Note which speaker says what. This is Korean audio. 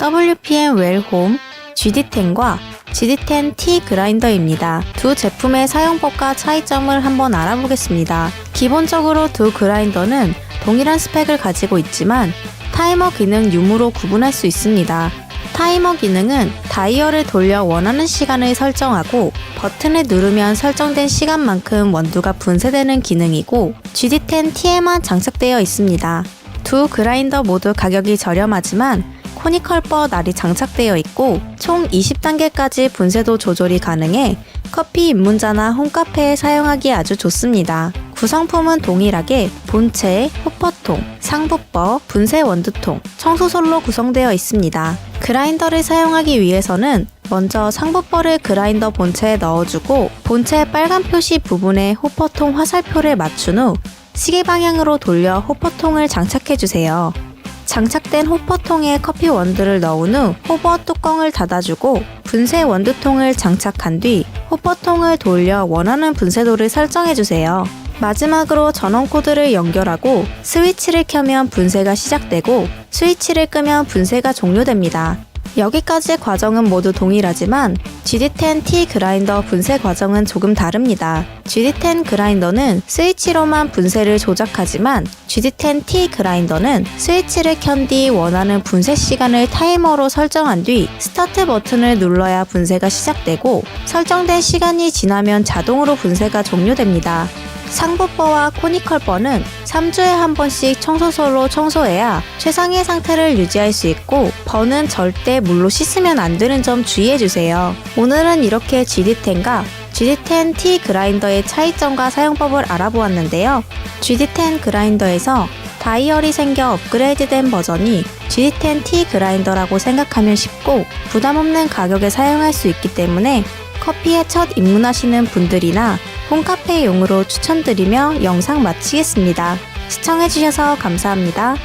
Speaker 1: WPM 웰홈 GD10과 GD10 T 그라인더입니다. 두 제품의 사용법과 차이점을 한번 알아보겠습니다. 기본적으로 두 그라인더는 동일한 스펙을 가지고 있지만 타이머 기능 유무로 구분할 수 있습니다. 타이머 기능은 다이얼을 돌려 원하는 시간을 설정하고 버튼을 누르면 설정된 시간만큼 원두가 분쇄되는 기능이고 GD10T에만 장착되어 있습니다. 두 그라인더 모두 가격이 저렴하지만 코니컬버 날이 장착되어 있고 총 20단계까지 분쇄도 조절이 가능해 커피 입문자나 홈카페에 사용하기 아주 좋습니다. 구성품은 동일하게 본체, 호퍼통, 상부버, 분쇄 원두통, 청소솔로 구성되어 있습니다. 그라인더를 사용하기 위해서는 먼저 상부버를 그라인더 본체에 넣어주고 본체 빨간 표시 부분에 호퍼통 화살표를 맞춘 후 시계 방향으로 돌려 호퍼통을 장착해주세요. 장착된 호퍼통에 커피 원두를 넣은 후 호버 뚜껑을 닫아주고 분쇄 원두통을 장착한 뒤 호퍼통을 돌려 원하는 분쇄도를 설정해주세요. 마지막으로 전원 코드를 연결하고 스위치를 켜면 분쇄가 시작되고 스위치를 끄면 분쇄가 종료됩니다. 여기까지 과정은 모두 동일하지만 GD10T 그라인더 분쇄 과정은 조금 다릅니다. GD10 그라인더는 스위치로만 분쇄를 조작하지만 GD10T 그라인더는 스위치를 켠 뒤 원하는 분쇄 시간을 타이머로 설정한 뒤 스타트 버튼을 눌러야 분쇄가 시작되고 설정된 시간이 지나면 자동으로 분쇄가 종료됩니다. 상부버와 코니컬버는 3주에 한 번씩 청소솔로 청소해야 최상의 상태를 유지할 수 있고 버는 절대 물로 씻으면 안 되는 점 주의해주세요. 오늘은 이렇게 GD10과 GD10T 그라인더의 차이점과 사용법을 알아보았는데요. GD10 그라인더에서 다이얼이 생겨 업그레이드된 버전이 GD10T 그라인더라고 생각하면 쉽고 부담 없는 가격에 사용할 수 있기 때문에 커피에 첫 입문하시는 분들이나 홈카페용으로 추천드리며 영상 마치겠습니다. 시청해주셔서 감사합니다.